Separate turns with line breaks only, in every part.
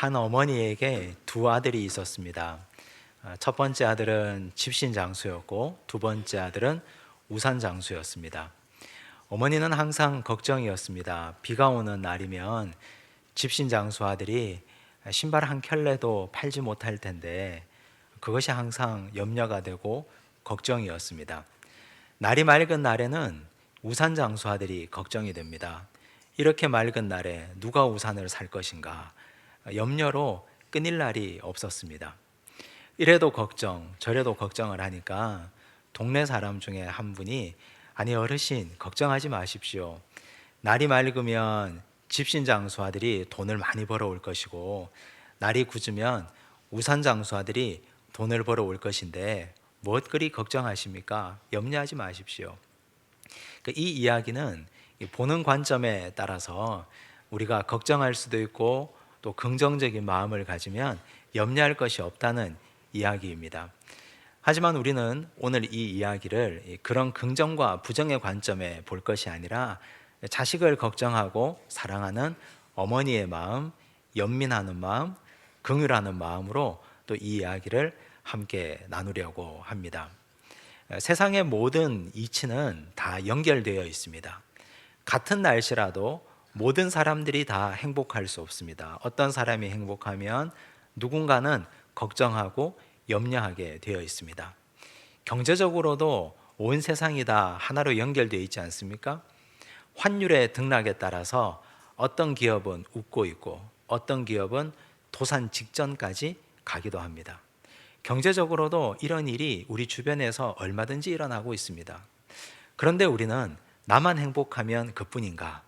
한 어머니에게 두 아들이 있었습니다. 아, 첫 번째 아들은 집신 장수였고 두 번째 아들은 우산 장수였습니다. 어머니는 항상 걱정이었습니다. 비가 오는 날이면 집신 장수 아들이 신발 한 켤레도 팔지 못할 텐데 그것이 항상 염려가 되고 걱정이었습니다. 날이 맑은 날에는 우산 장수 아들이 걱정이 됩니다. 이렇게 맑은 날에 누가 우산을 살 것인가 염려로 끊일 날이 없었습니다. 이래도 걱정, 저래도 걱정을 하니까 동네 사람 중에 한 분이 아니 어르신 걱정하지 마십시오. 날이 맑으면 집신 장수 아들이 돈을 많이 벌어 올 것이고 날이 굳으면 우산 장수 아들이 돈을 벌어 올 것인데 무엇 그리 걱정하십니까? 염려하지 마십시오. 이야기는 이 보는 관점에 따라서 우리가 걱정할 수도 있고 또 긍정적인 마음을 가지면 염려할 것이 없다는 이야기입니다. 하지만 우리는 오늘 이 이야기를 이 그런 긍정과 부정의 관점에 볼 것이 아니라 자식을 걱정하고 사랑하는 어머니의 마음, 연민하는 마음, 긍휼하는 마음으로 또 이 이야기를 함께 나누려고 합니다. 세상의 모든 이치는 다 연결되어 있습니다. 같은 날씨라도 모든 사람들이 다 행복할 수 없습니다. 어떤 사람이 행복하면 누군가는 걱정하고 염려하게 되어 있습니다. 경제적으로도 온 세상이 다 하나로 연결되어 있지 않습니까? 환율의 등락에 따라서 어떤 기업은 웃고 있고 어떤 기업은 도산 직전까지 가기도 합니다. 경제적으로도 이런 일이 우리 주변에서 얼마든지 일어나고 있습니다. 그런데 우리는 나만 행복하면 그뿐인가?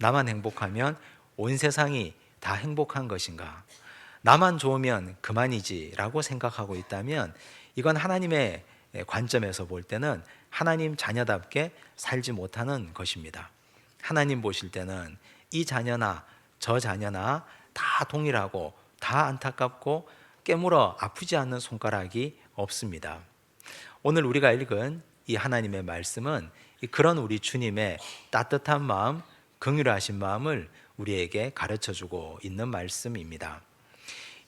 나만 행복하면 온 세상이 다 행복한 것인가? 나만 좋으면 그만이지라고 생각하고 있다면 이건 하나님의 관점에서 볼 때는 하나님 자녀답게 살지 못하는 것입니다. 하나님 보실 때는 이 자녀나 저 자녀나 다 동일하고 다 안타깝고 깨물어 아프지 않는 손가락이 없습니다. 오늘 우리가 읽은 이 하나님의 말씀은 그런 우리 주님의 따뜻한 마음, 긍휼하신 마음을 우리에게 가르쳐 주고 있는 말씀입니다.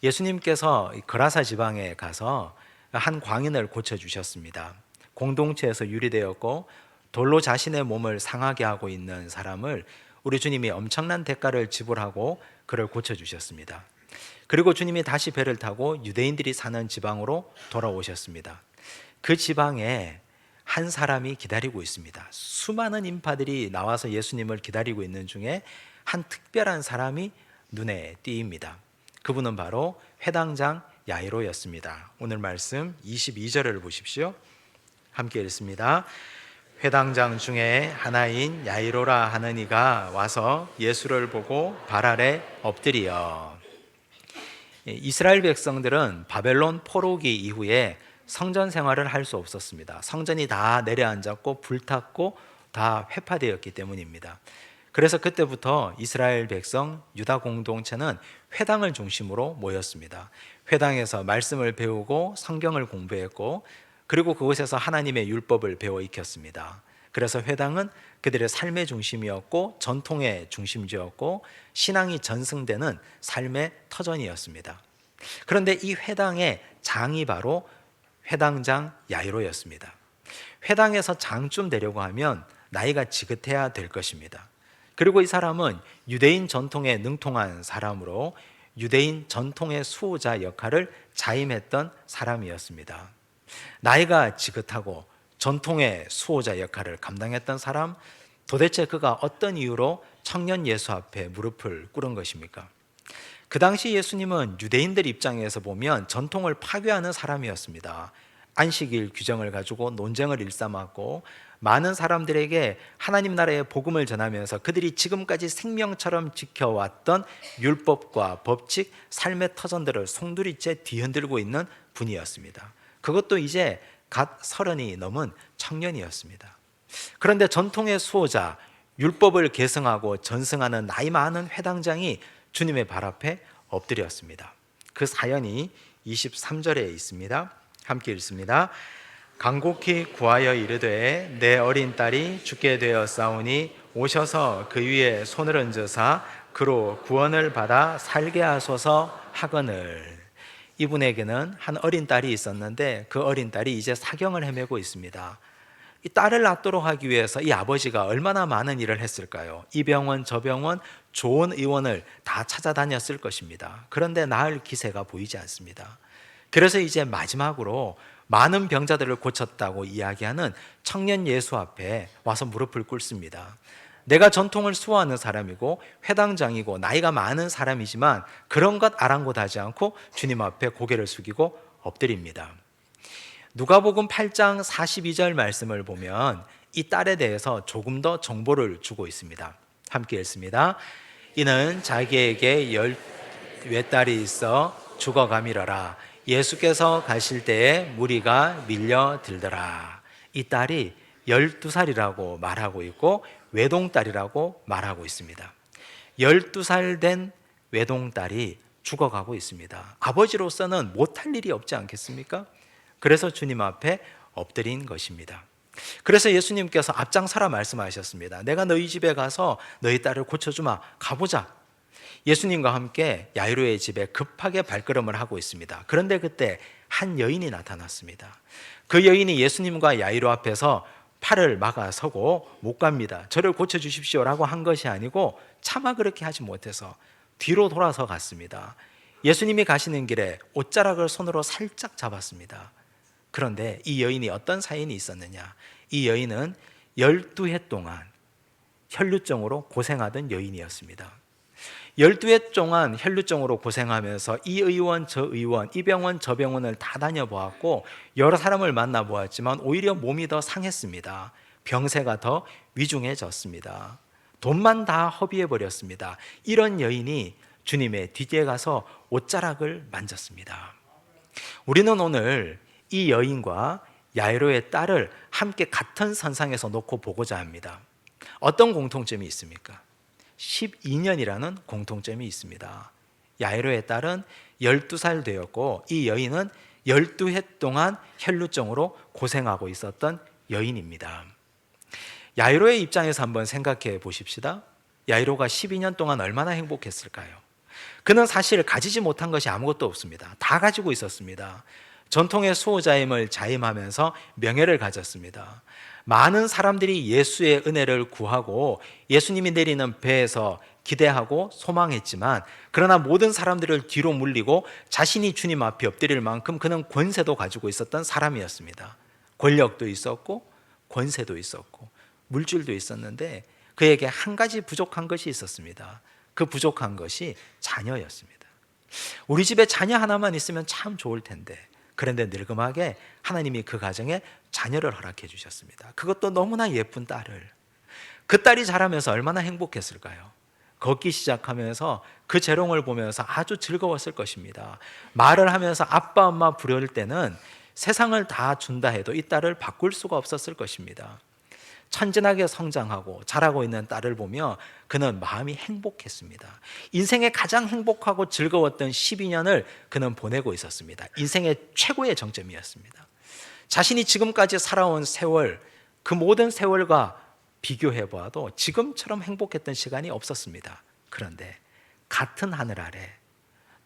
예수님께서 거라사 지방에 가서 한 광인을 고쳐 주셨습니다. 공동체에서 유리되었고 돌로 자신의 몸을 상하게 하고 있는 사람을 우리 주님이 엄청난 대가를 지불하고 그를 고쳐 주셨습니다. 그리고 주님이 다시 배를 타고 유대인들이 사는 지방으로 돌아오셨습니다. 그 지방에 한 사람이 기다리고 있습니다. 수많은 인파들이 나와서 예수님을 기다리고 있는 중에 한 특별한 사람이 눈에 띄입니다. 그분은 바로 회당장 야이로였습니다. 오늘 말씀 22절을 보십시오. 함께 읽습니다. 회당장 중에 하나인 야이로라 하는 이가 와서 예수를 보고 발 아래 엎드리어 이스라엘 백성들은 바벨론 포로기 이후에 성전 생활을 할 수 없었습니다. 성전이 다 내려앉았고 불탔고 다 회파되었기 때문입니다. 그래서 그때부터 이스라엘 백성 유다 공동체는 회당을 중심으로 모였습니다. 회당에서 말씀을 배우고 성경을 공부했고 그리고 그곳에서 하나님의 율법을 배워 익혔습니다. 그래서 회당은 그들의 삶의 중심이었고 전통의 중심지였고 신앙이 전승되는 삶의 터전이었습니다. 그런데 이 회당의 장이 바로 회당장 야이로였습니다. 회당에서 장쯤 되려고 하면 나이가 지긋해야 될 것입니다. 그리고 이 사람은 유대인 전통에 능통한 사람으로 유대인 전통의 수호자 역할을 자임했던 사람이었습니다. 나이가 지긋하고 전통의 수호자 역할을 감당했던 사람, 도대체 그가 어떤 이유로 청년 예수 앞에 무릎을 꿇은 것입니까? 그 당시 예수님은 유대인들 입장에서 보면 전통을 파괴하는 사람이었습니다. 안식일 규정을 가지고 논쟁을 일삼았고 많은 사람들에게 하나님 나라의 복음을 전하면서 그들이 지금까지 생명처럼 지켜왔던 율법과 법칙, 삶의 터전들을 송두리째 뒤흔들고 있는 분이었습니다. 그것도 이제 갓 서른이 넘은 청년이었습니다. 그런데 전통의 수호자, 율법을 계승하고 전승하는 나이 많은 회당장이 주님의 발 앞에 엎드렸습니다. 그 사연이 23절에 있습니다. 함께 읽습니다. 간곡히 구하여 이르되 내 어린 딸이 죽게 되었사오니 오셔서 그 위에 손을 얹으사 그로 구원을 받아 살게 하소서 하거늘 이분에게는 한 어린 딸이 있었는데 그 어린 딸이 이제 사경을 헤매고 있습니다. 이 딸을 낳도록 하기 위해서 이 아버지가 얼마나 많은 일을 했을까요? 이 병원 저 병원 좋은 의원을 다 찾아다녔을 것입니다. 그런데 나을 기세가 보이지 않습니다. 그래서 이제 마지막으로 많은 병자들을 고쳤다고 이야기하는 청년 예수 앞에 와서 무릎을 꿇습니다. 내가 전통을 수호하는 사람이고 회당장이고 나이가 많은 사람이지만 그런 것 아랑곳하지 않고 주님 앞에 고개를 숙이고 엎드립니다. 누가복음 8장 42절 말씀을 보면 이 딸에 대해서 조금 더 정보를 주고 있습니다. 함께 읽습니다. 이는 자기에게 열 외딸이 있어 죽어가미러라. 예수께서 가실 때에 무리가 밀려들더라. 이 딸이 12살이라고 말하고 있고 외동딸이라고 말하고 있습니다. 12살 된 외동딸이 죽어가고 있습니다. 아버지로서는 못할 일이 없지 않겠습니까? 그래서 주님 앞에 엎드린 것입니다. 그래서 예수님께서 앞장서라 말씀하셨습니다. 내가 너희 집에 가서 너희 딸을 고쳐주마. 가보자. 예수님과 함께 야이로의 집에 급하게 발걸음을 하고 있습니다. 그런데 그때 한 여인이 나타났습니다. 그 여인이 예수님과 야이로 앞에서 팔을 막아 서고 못 갑니다. 저를 고쳐 주십시오라고 한 것이 아니고 차마 그렇게 하지 못해서 뒤로 돌아서 갔습니다. 예수님이 가시는 길에 옷자락을 손으로 살짝 잡았습니다. 그런데 이 여인이 어떤 사연이 있었느냐? 이 여인은 12해 동안 혈류증으로 고생하던 여인이었습니다. 12해 동안 혈류증으로 고생하면서 이 의원 저 의원 이 병원 저 병원을 다 다녀보았고 여러 사람을 만나보았지만 오히려 몸이 더 상했습니다. 병세가 더 위중해졌습니다. 돈만 다 허비해 버렸습니다. 이런 여인이 주님의 뒤에 가서 옷자락을 만졌습니다. 우리는 오늘 이 여인과 야이로의 딸을 함께 같은 선상에서 놓고 보고자 합니다. 어떤 공통점이 있습니까? 12년이라는 공통점이 있습니다. 야이로의 딸은 12살 되었고 이 여인은 12해 동안 혈루증으로 고생하고 있었던 여인입니다. 야이로의 입장에서 한번 생각해 보십시다. 야이로가 12년 동안 얼마나 행복했을까요? 그는 사실 가지지 못한 것이 아무것도 없습니다. 다 가지고 있었습니다. 전통의 수호자임을 자임하면서 명예를 가졌습니다. 많은 사람들이 예수의 은혜를 구하고 예수님이 내리는 배에서 기대하고 소망했지만 그러나 모든 사람들을 뒤로 물리고 자신이 주님 앞에 엎드릴 만큼 그는 권세도 가지고 있었던 사람이었습니다. 권력도 있었고 권세도 있었고 물질도 있었는데 그에게 한 가지 부족한 것이 있었습니다. 그 부족한 것이 자녀였습니다. 우리 집에 자녀 하나만 있으면 참 좋을 텐데 그런데 늙음하게 하나님이 그 가정에 자녀를 허락해 주셨습니다. 그것도 너무나 예쁜 딸을. 그 딸이 자라면서 얼마나 행복했을까요? 걷기 시작하면서 그 재롱을 보면서 아주 즐거웠을 것입니다. 말을 하면서 아빠, 엄마 부를 때는 세상을 다 준다 해도 이 딸을 바꿀 수가 없었을 것입니다. 천진하게 성장하고 자라고 있는 딸을 보며 그는 마음이 행복했습니다. 인생의 가장 행복하고 즐거웠던 12년을 그는 보내고 있었습니다. 인생의 최고의 정점이었습니다. 자신이 지금까지 살아온 세월, 그 모든 세월과 비교해 보아도 지금처럼 행복했던 시간이 없었습니다. 그런데 같은 하늘 아래,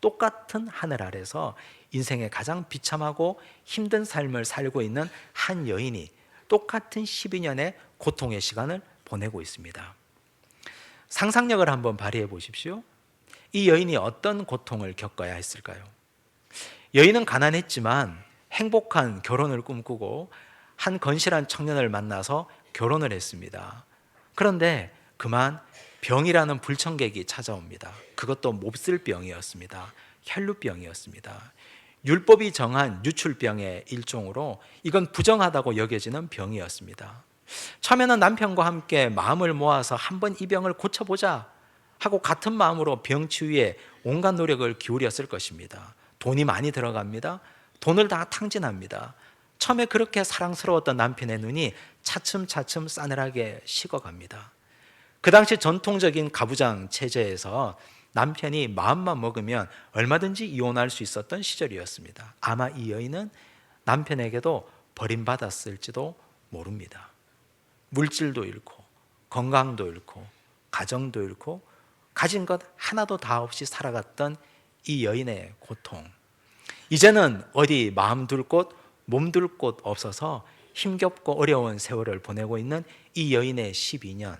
똑같은 하늘 아래서 인생의 가장 비참하고 힘든 삶을 살고 있는 한 여인이 똑같은 12년의 고통의 시간을 보내고 있습니다. 상상력을 한번 발휘해 보십시오. 이 여인이 어떤 고통을 겪어야 했을까요? 여인은 가난했지만 행복한 결혼을 꿈꾸고 한 건실한 청년을 만나서 결혼을 했습니다. 그런데 그만 병이라는 불청객이 찾아옵니다. 그것도 몹쓸 병이었습니다. 혈루병이었습니다. 율법이 정한 유출병의 일종으로 이건 부정하다고 여겨지는 병이었습니다. 처음에는 남편과 함께 마음을 모아서 한번 이 병을 고쳐보자 하고 같은 마음으로 병 치유에 온갖 노력을 기울였을 것입니다. 돈이 많이 들어갑니다. 돈을 다 탕진합니다. 처음에 그렇게 사랑스러웠던 남편의 눈이 차츰차츰 싸늘하게 식어갑니다. 그 당시 전통적인 가부장 체제에서 남편이 마음만 먹으면 얼마든지 이혼할 수 있었던 시절이었습니다. 아마 이 여인은 남편에게도 버림받았을지도 모릅니다. 물질도 잃고 건강도 잃고 가정도 잃고 가진 것 하나도 다 없이 살아갔던 이 여인의 고통. 이제는 어디 마음 둘 곳, 몸 둘 곳 없어서 힘겹고 어려운 세월을 보내고 있는 이 여인의 12년.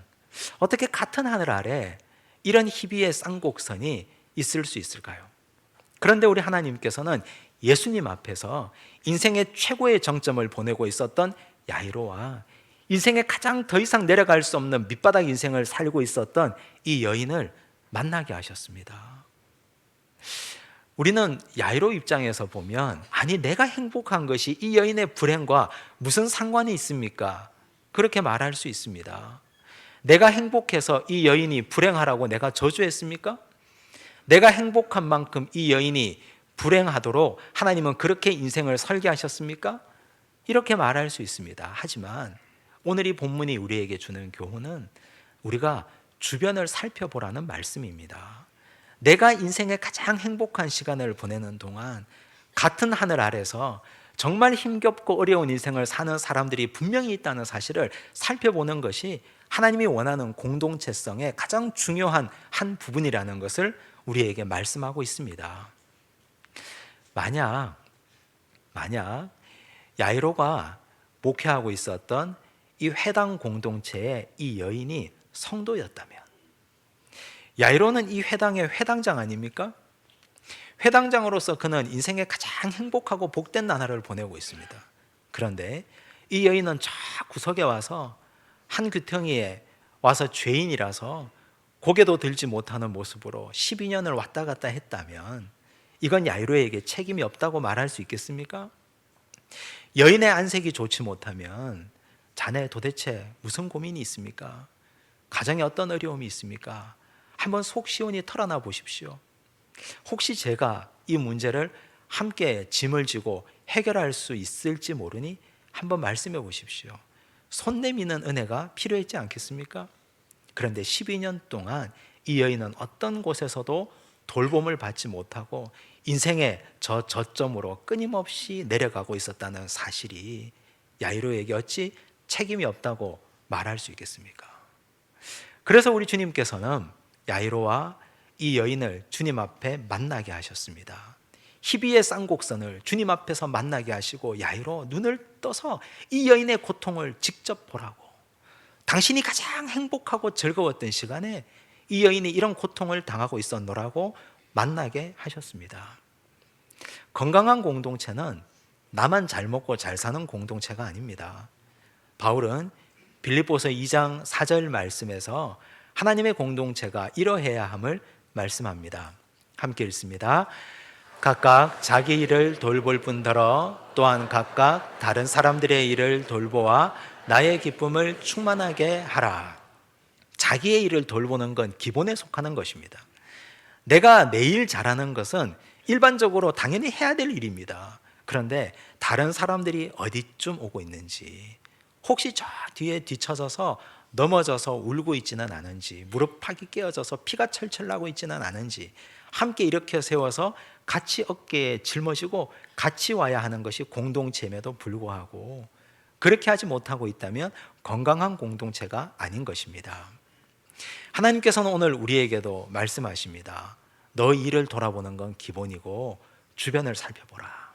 어떻게 같은 하늘 아래 이런 희비의 쌍곡선이 있을 수 있을까요? 그런데 우리 하나님께서는 예수님 앞에서 인생의 최고의 정점을 보내고 있었던 야이로와 인생의 가장 더 이상 내려갈 수 없는 밑바닥 인생을 살고 있었던 이 여인을 만나게 하셨습니다. 우리는 야이로 입장에서 보면 아니 내가 행복한 것이 이 여인의 불행과 무슨 상관이 있습니까? 그렇게 말할 수 있습니다. 내가 행복해서 이 여인이 불행하라고 내가 저주했습니까? 내가 행복한 만큼 이 여인이 불행하도록 하나님은 그렇게 인생을 설계하셨습니까? 이렇게 말할 수 있습니다. 하지만 오늘 이 본문이 우리에게 주는 교훈은 우리가 주변을 살펴보라는 말씀입니다. 내가 인생의 가장 행복한 시간을 보내는 동안 같은 하늘 아래서 정말 힘겹고 어려운 인생을 사는 사람들이 분명히 있다는 사실을 살펴보는 것이 하나님이 원하는 공동체성의 가장 중요한 한 부분이라는 것을 우리에게 말씀하고 있습니다. 만약 만약 야이로가 목회하고 있었던 이 회당 공동체의 이 여인이 성도였다면 야이로는 이 회당의 회당장 아닙니까? 회당장으로서 그는 인생의 가장 행복하고 복된 나날을 보내고 있습니다. 그런데 이 여인은 저 구석에 와서 한 귀퉁이에 와서 죄인이라서 고개도 들지 못하는 모습으로 12년을 왔다 갔다 했다면 이건 야이로에게 책임이 없다고 말할 수 있겠습니까? 여인의 안색이 좋지 못하면 자네 도대체 무슨 고민이 있습니까? 가정에 어떤 어려움이 있습니까? 한번 속 시원히 털어놔 보십시오. 혹시 제가 이 문제를 함께 짐을 지고 해결할 수 있을지 모르니 한번 말씀해 보십시오. 손 내미는 은혜가 필요했지 않겠습니까? 그런데 12년 동안 이 여인은 어떤 곳에서도 돌봄을 받지 못하고 인생의 저 저점으로 끊임없이 내려가고 있었다는 사실이 야이로에게 어찌 책임이 없다고 말할 수 있겠습니까? 그래서 우리 주님께서는 야이로와 이 여인을 주님 앞에 만나게 하셨습니다. 희비의 쌍곡선을 주님 앞에서 만나게 하시고 야이로 눈을 떠서 이 여인의 고통을 직접 보라고. 당신이 가장 행복하고 즐거웠던 시간에 이 여인이 이런 고통을 당하고 있었노라고 만나게 하셨습니다. 건강한 공동체는 나만 잘 먹고 잘 사는 공동체가 아닙니다. 바울은 빌립보서 2장 4절 말씀에서 하나님의 공동체가 이러해야 함을 말씀합니다. 함께 읽습니다. 각각 자기 일을 돌볼 뿐더러 또한 각각 다른 사람들의 일을 돌보아 나의 기쁨을 충만하게 하라. 자기의 일을 돌보는 건 기본에 속하는 것입니다. 내가 내 일 잘하는 것은 일반적으로 당연히 해야 될 일입니다. 그런데 다른 사람들이 어디쯤 오고 있는지, 혹시 저 뒤에 뒤쳐져서 넘어져서 울고 있지는 않은지, 무릎팍이 깨어져서 피가 철철 나고 있지는 않은지, 함께 일으켜 세워서 같이 어깨에 짊어지고 같이 와야 하는 것이 공동체임에도 불구하고 그렇게 하지 못하고 있다면 건강한 공동체가 아닌 것입니다. 하나님께서는 오늘 우리에게도 말씀하십니다. 너 일을 돌아보는 건 기본이고 주변을 살펴보라.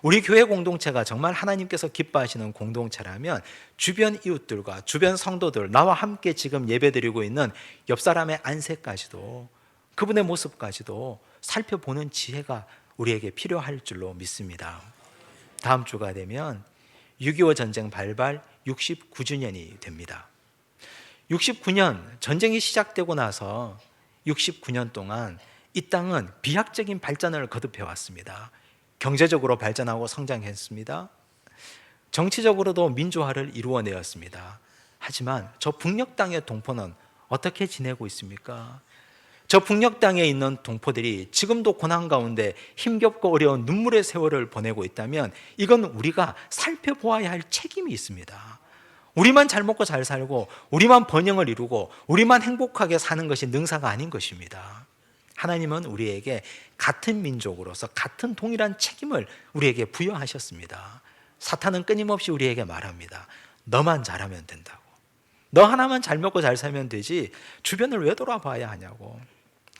우리 교회 공동체가 정말 하나님께서 기뻐하시는 공동체라면 주변 이웃들과 주변 성도들, 나와 함께 지금 예배드리고 있는 옆 사람의 안색까지도 그분의 모습까지도 살펴보는 지혜가 우리에게 필요할 줄로 믿습니다. 다음 주가 되면 6.25 전쟁 발발 69주년이 됩니다. 69년 전쟁이 시작되고 나서 69년 동안 이 땅은 비약적인 발전을 거듭해 왔습니다. 경제적으로 발전하고 성장했습니다. 정치적으로도 민주화를 이루어내었습니다. 하지만 저 북녘 땅의 동포는 어떻게 지내고 있습니까? 저 북녘 땅에 있는 동포들이 지금도 고난 가운데 힘겹고 어려운 눈물의 세월을 보내고 있다면 이건 우리가 살펴보아야 할 책임이 있습니다. 우리만 잘 먹고 잘 살고 우리만 번영을 이루고 우리만 행복하게 사는 것이 능사가 아닌 것입니다. 하나님은 우리에게 같은 민족으로서 같은 동일한 책임을 우리에게 부여하셨습니다. 사탄은 끊임없이 우리에게 말합니다. 너만 잘하면 된다고. 너 하나만 잘 먹고 잘 살면 되지 주변을 왜 돌아봐야 하냐고.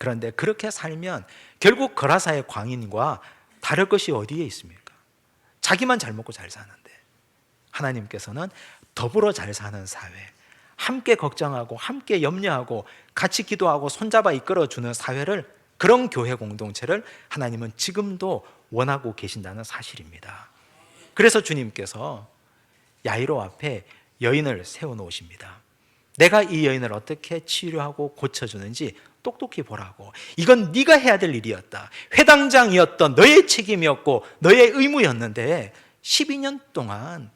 그런데 그렇게 살면 결국 거라사의 광인과 다를 것이 어디에 있습니까? 자기만 잘 먹고 잘 사는데 하나님께서는 더불어 잘 사는 사회, 함께 걱정하고 함께 염려하고 같이 기도하고 손잡아 이끌어 주는 사회를 그런 교회 공동체를 하나님은 지금도 원하고 계신다는 사실입니다. 그래서 주님께서 야이로 앞에 여인을 세워 놓으십니다. 내가 이 여인을 어떻게 치료하고 고쳐주는지 똑똑히 보라고. 이건 네가 해야 될 일이었다. 회당장이었던 너의 책임이었고 너의 의무였는데 12년 동안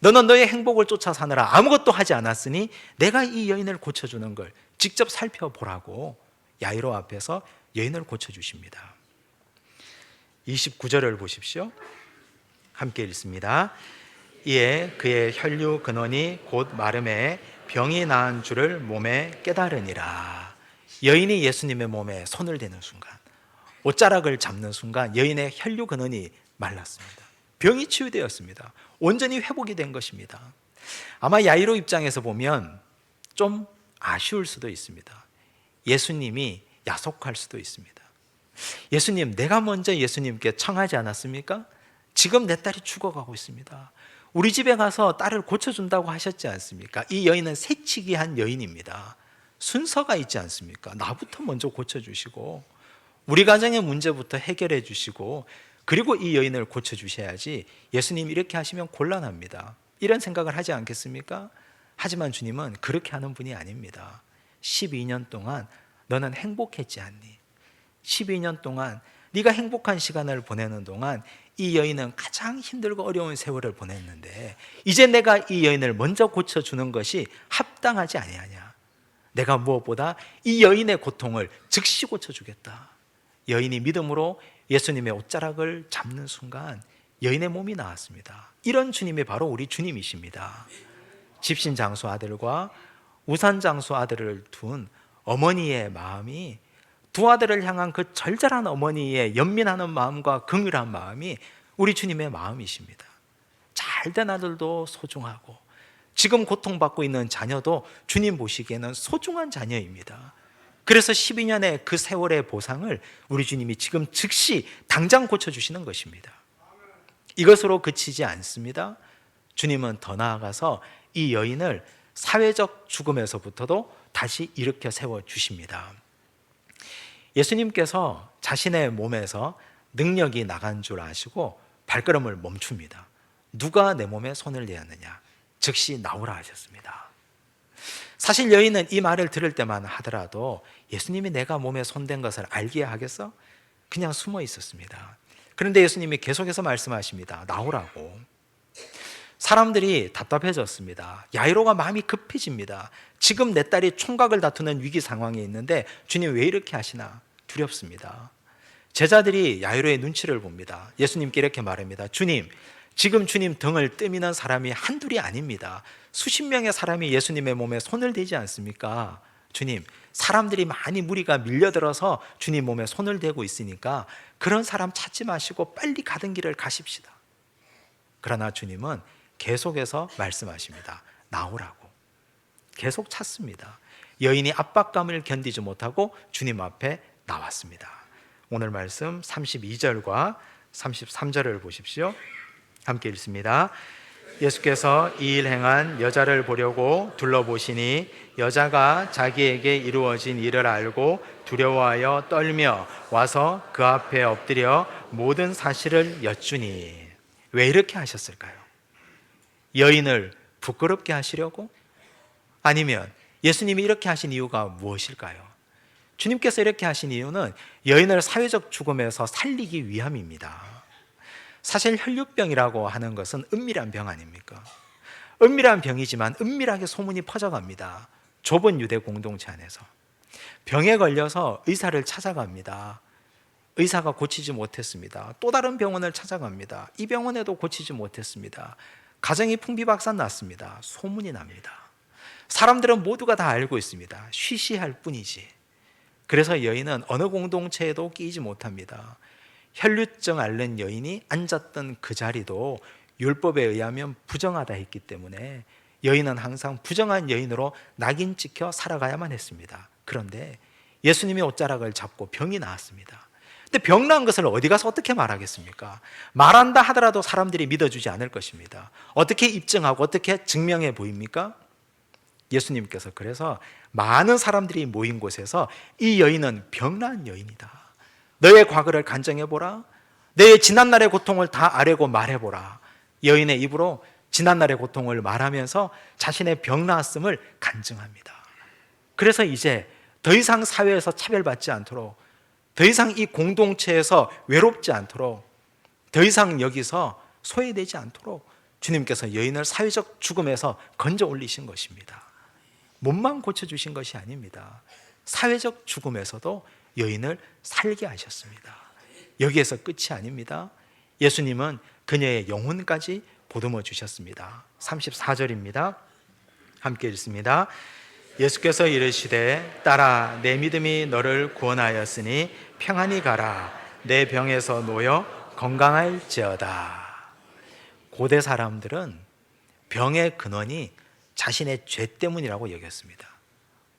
너는 너의 행복을 쫓아 사느라 아무것도 하지 않았으니 내가 이 여인을 고쳐주는 걸 직접 살펴보라고 야이로 앞에서 여인을 고쳐주십니다. 29절을 보십시오. 함께 읽습니다. 이에 그의 혈류 근원이 곧 마름에 병이 나은 줄을 몸에 깨달으니라. 여인이 예수님의 몸에 손을 대는 순간, 옷자락을 잡는 순간 여인의 혈류 근원이 말랐습니다. 병이 치유되었습니다. 온전히 회복이 된 것입니다. 아마 야이로 입장에서 보면 좀 아쉬울 수도 있습니다. 예수님이 야속할 수도 있습니다. 예수님, 내가 먼저 예수님께 청하지 않았습니까? 지금 내 딸이 죽어가고 있습니다. 우리 집에 가서 딸을 고쳐준다고 하셨지 않습니까? 이 여인은 새치기 한 여인입니다. 순서가 있지 않습니까? 나부터 먼저 고쳐주시고, 우리 가정의 문제부터 해결해 주시고, 그리고 이 여인을 고쳐주셔야지 예수님 이렇게 하시면 곤란합니다. 이런 생각을 하지 않겠습니까? 하지만 주님은 그렇게 하는 분이 아닙니다. 12년 동안 너는 행복했지 않니? 12년 동안 네가 행복한 시간을 보내는 동안 이 여인은 가장 힘들고 어려운 세월을 보냈는데 이제 내가 이 여인을 먼저 고쳐 주는 것이 합당하지 아니하냐. 내가 무엇보다 이 여인의 고통을 즉시 고쳐 주겠다. 여인이 믿음으로 예수님의 옷자락을 잡는 순간 여인의 몸이 나왔습니다. 이런 주님이 바로 우리 주님이십니다. 집신 장수 아들과 우산 장수 아들을 둔 어머니의 마음이 두 아들을 향한 그 절절한 어머니의 연민하는 마음과 긍휼한 마음이 우리 주님의 마음이십니다. 잘된 아들도 소중하고 지금 고통받고 있는 자녀도 주님 보시기에는 소중한 자녀입니다. 그래서 12년의 그 세월의 보상을 우리 주님이 지금 즉시 당장 고쳐주시는 것입니다. 이것으로 그치지 않습니다. 주님은 더 나아가서 이 여인을 사회적 죽음에서부터도 다시 일으켜 세워 주십니다. 예수님께서 자신의 몸에서 능력이 나간 줄 아시고 발걸음을 멈춥니다. 누가 내 몸에 손을 대었느냐? 즉시 나오라 하셨습니다. 사실 여인은 이 말을 들을 때만 하더라도 예수님이 내가 몸에 손댄 것을 알기야 하겠어? 그냥 숨어 있었습니다. 그런데 예수님이 계속해서 말씀하십니다. 나오라고. 사람들이 답답해졌습니다. 야이로가 마음이 급해집니다. 지금 내 딸이 총각을 다투는 위기 상황에 있는데 주님 왜 이렇게 하시나 두렵습니다. 제자들이 야이로의 눈치를 봅니다. 예수님께 이렇게 말합니다. 주님, 지금 주님 등을 뜨미는 사람이 한둘이 아닙니다. 수십 명의 사람이 예수님의 몸에 손을 대지 않습니까? 주님, 사람들이 많이 무리가 밀려들어서 주님 몸에 손을 대고 있으니까 그런 사람 찾지 마시고 빨리 가던 길을 가십시다. 그러나 주님은 계속해서 말씀하십니다. 나오라고. 계속 찾습니다. 여인이 압박감을 견디지 못하고 주님 앞에 나왔습니다. 오늘 말씀 32절과 33절을 보십시오. 함께 읽습니다. 예수께서 이 일 행한 여자를 보려고 둘러보시니 여자가 자기에게 이루어진 일을 알고 두려워하여 떨며 와서 그 앞에 엎드려 모든 사실을 여쭈니 왜 이렇게 하셨을까요? 여인을 부끄럽게 하시려고? 아니면 예수님이 이렇게 하신 이유가 무엇일까요? 주님께서 이렇게 하신 이유는 여인을 사회적 죽음에서 살리기 위함입니다. 사실 혈류병이라고 하는 것은 은밀한 병 아닙니까? 은밀한 병이지만 은밀하게 소문이 퍼져갑니다. 좁은 유대 공동체 안에서. 병에 걸려서 의사를 찾아갑니다. 의사가 고치지 못했습니다. 또 다른 병원을 찾아갑니다. 이 병원에도 고치지 못했습니다. 가정이 풍비박산 났습니다. 소문이 납니다. 사람들은 모두가 다 알고 있습니다. 쉬쉬할 뿐이지. 그래서 여인은 어느 공동체에도 끼지 못합니다. 혈류증 앓는 여인이 앉았던 그 자리도 율법에 의하면 부정하다 했기 때문에 여인은 항상 부정한 여인으로 낙인 찍혀 살아가야만 했습니다. 그런데 예수님이 옷자락을 잡고 병이 나았습니다. 근데 병 나은 것을 어디 가서 어떻게 말하겠습니까? 말한다 하더라도 사람들이 믿어주지 않을 것입니다. 어떻게 입증하고 어떻게 증명해 보입니까? 예수님께서 그래서 많은 사람들이 모인 곳에서 이 여인은 병난 여인이다. 너의 과거를 간증해 보라. 너의 지난날의 고통을 다 아뢰고 말해 보라. 여인의 입으로 지난날의 고통을 말하면서 자신의 병 나았음을 간증합니다. 그래서 이제 더 이상 사회에서 차별받지 않도록 더 이상 이 공동체에서 외롭지 않도록 더 이상 여기서 소외되지 않도록 주님께서 여인을 사회적 죽음에서 건져 올리신 것입니다. 몸만 고쳐주신 것이 아닙니다. 사회적 죽음에서도 여인을 살게 하셨습니다. 여기에서 끝이 아닙니다. 예수님은 그녀의 영혼까지 보듬어 주셨습니다. 34절입니다. 함께 읽습니다. 예수께서 이르시되 딸아 내 믿음이 너를 구원하였으니 평안히 가라 내 병에서 놓여 건강할지어다. 고대 사람들은 병의 근원이 자신의 죄 때문이라고 여겼습니다.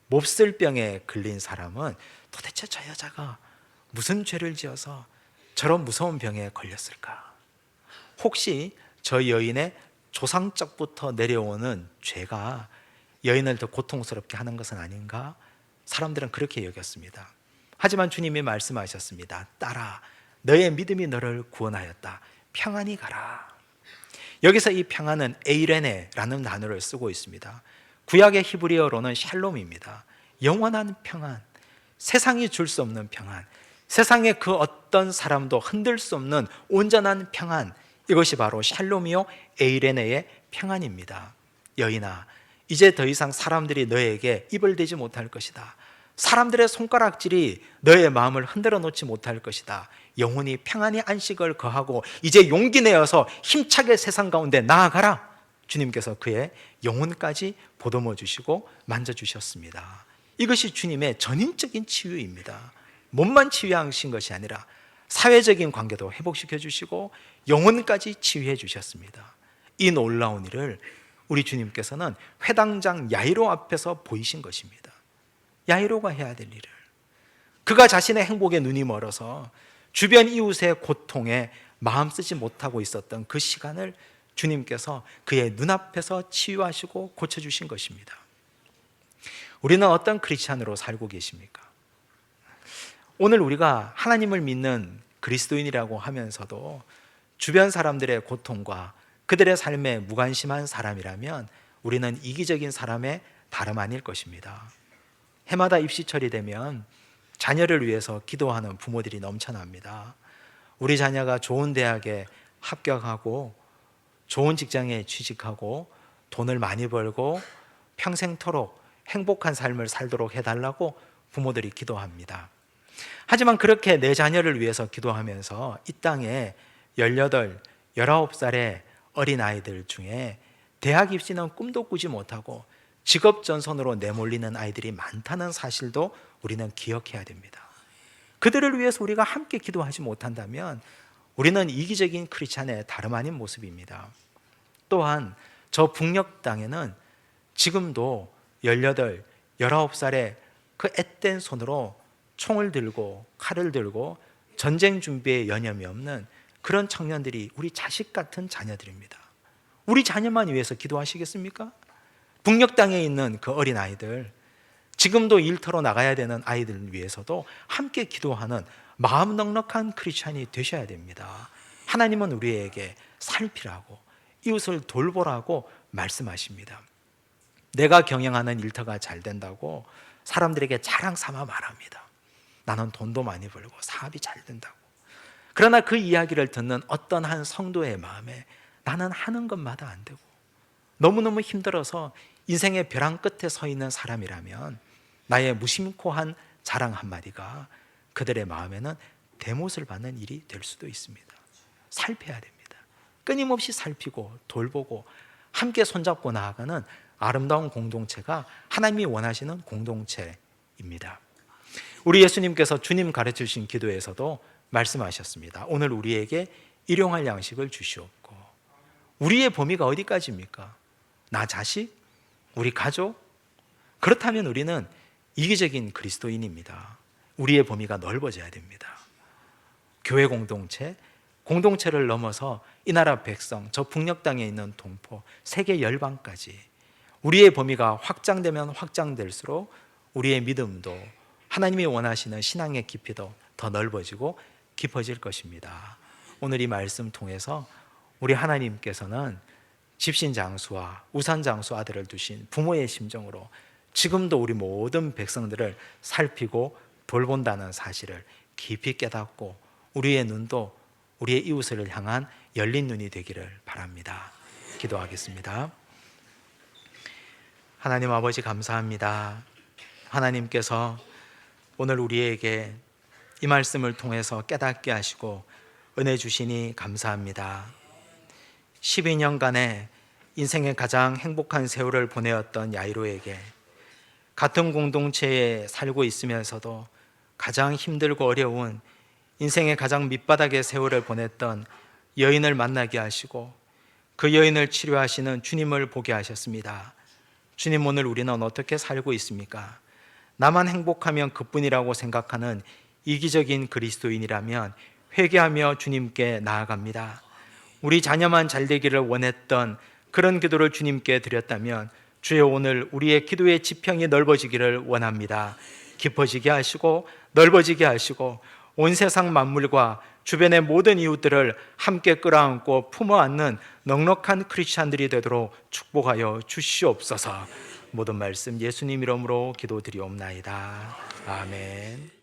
몹쓸 병에 걸린 사람은 도대체 저 여자가 무슨 죄를 지어서 저런 무서운 병에 걸렸을까? 혹시 저 여인의 조상적부터 내려오는 죄가 여인을 더 고통스럽게 하는 것은 아닌가? 사람들은 그렇게 여겼습니다. 하지만 주님이 말씀하셨습니다. 딸아, 너의 믿음이 너를 구원하였다. 평안히 가라. 여기서 이 평안은 에이레네라는 단어를 쓰고 있습니다. 구약의 히브리어로는 샬롬입니다. 영원한 평안, 세상이 줄 수 없는 평안, 세상의 그 어떤 사람도 흔들 수 없는 온전한 평안, 이것이 바로 샬롬이요 에이레네의 평안입니다. 여인아, 이제 더 이상 사람들이 너에게 입을 대지 못할 것이다. 사람들의 손가락질이 너의 마음을 흔들어 놓지 못할 것이다. 영혼이 평안히 안식을 거하고 이제 용기 내어서 힘차게 세상 가운데 나아가라. 주님께서 그의 영혼까지 보듬어 주시고 만져 주셨습니다. 이것이 주님의 전인적인 치유입니다. 몸만 치유하신 것이 아니라 사회적인 관계도 회복시켜 주시고 영혼까지 치유해 주셨습니다. 이 놀라운 일을 우리 주님께서는 회당장 야이로 앞에서 보이신 것입니다. 야이로가 해야 될 일을 그가 자신의 행복에 눈이 멀어서 주변 이웃의 고통에 마음 쓰지 못하고 있었던 그 시간을 주님께서 그의 눈앞에서 치유하시고 고쳐주신 것입니다. 우리는 어떤 크리스찬으로 살고 계십니까? 오늘 우리가 하나님을 믿는 그리스도인이라고 하면서도 주변 사람들의 고통과 그들의 삶에 무관심한 사람이라면 우리는 이기적인 사람의 다름 아닐 것입니다. 해마다 입시철이 되면 자녀를 위해서 기도하는 부모들이 넘쳐납니다. 우리 자녀가 좋은 대학에 합격하고 좋은 직장에 취직하고 돈을 많이 벌고 평생토록 행복한 삶을 살도록 해달라고 부모들이 기도합니다. 하지만 그렇게 내 자녀를 위해서 기도하면서 이 땅에 18, 19살의 어린 아이들 중에 대학 입시는 꿈도 꾸지 못하고 직업 전선으로 내몰리는 아이들이 많다는 사실도 우리는 기억해야 됩니다. 그들을 위해서 우리가 함께 기도하지 못한다면 우리는 이기적인 크리스찬의 다름 아닌 모습입니다. 또한 저 북녘 땅에는 지금도 18, 19살의 그 앳된 손으로 총을 들고 칼을 들고 전쟁 준비에 여념이 없는 그런 청년들이 우리 자식 같은 자녀들입니다. 우리 자녀만 위해서 기도하시겠습니까? 북녘 땅에 있는 그 어린 아이들, 지금도 일터로 나가야 되는 아이들을 위해서도 함께 기도하는 마음 넉넉한 크리스찬이 되셔야 됩니다. 하나님은 우리에게 살피라고 이웃을 돌보라고 말씀하십니다. 내가 경영하는 일터가 잘 된다고 사람들에게 자랑 삼아 말합니다. 나는 돈도 많이 벌고 사업이 잘 된다고. 그러나 그 이야기를 듣는 어떤 한 성도의 마음에 나는 하는 것마다 안 되고 너무너무 힘들어서 인생의 벼랑 끝에 서 있는 사람이라면 나의 무심코한 자랑 한마디가 그들의 마음에는 대못을 받는 일이 될 수도 있습니다. 살펴야 됩니다. 끊임없이 살피고 돌보고 함께 손잡고 나아가는 아름다운 공동체가 하나님이 원하시는 공동체입니다. 우리 예수님께서 주님 가르쳐 주신 기도에서도 말씀하셨습니다. 오늘 우리에게 일용할 양식을 주시옵고 우리의 범위가 어디까지입니까? 나 자식, 우리 가족. 그렇다면 우리는 이기적인 그리스도인입니다. 우리의 범위가 넓어져야 됩니다. 교회 공동체, 공동체를 넘어서 이 나라 백성, 저 북녘 땅에 있는 동포, 세계 열방까지 우리의 범위가 확장되면 확장될수록 우리의 믿음도 하나님이 원하시는 신앙의 깊이도 더 넓어지고 깊어질 것입니다. 오늘 이 말씀 통해서 우리 하나님께서는 집신 장수와 우산 장수 아들을 두신 부모의 심정으로 지금도 우리 모든 백성들을 살피고 돌본다는 사실을 깊이 깨닫고 우리의 눈도 우리의 이웃을 향한 열린 눈이 되기를 바랍니다. 기도하겠습니다. 하나님 아버지 감사합니다. 하나님께서 오늘 우리에게 이 말씀을 통해서 깨닫게 하시고 은혜 주시니 감사합니다. 12년간의 인생의 가장 행복한 세월을 보내었던 야이로에게 같은 공동체에 살고 있으면서도 가장 힘들고 어려운 인생의 가장 밑바닥의 세월을 보냈던 여인을 만나게 하시고 그 여인을 치료하시는 주님을 보게 하셨습니다. 주님 오늘 우리는 어떻게 살고 있습니까? 나만 행복하면 그뿐이라고 생각하는 이기적인 그리스도인이라면 회개하며 주님께 나아갑니다. 우리 자녀만 잘 되기를 원했던 그런 기도를 주님께 드렸다면 주여 오늘 우리의 기도의 지평이 넓어지기를 원합니다. 깊어지게 하시고 넓어지게 하시고 온 세상 만물과 주변의 모든 이웃들을 함께 끌어안고 품어 안는 넉넉한 크리스찬들이 되도록 축복하여 주시옵소서. 모든 말씀 예수님 이름으로 기도드리옵나이다. 아멘.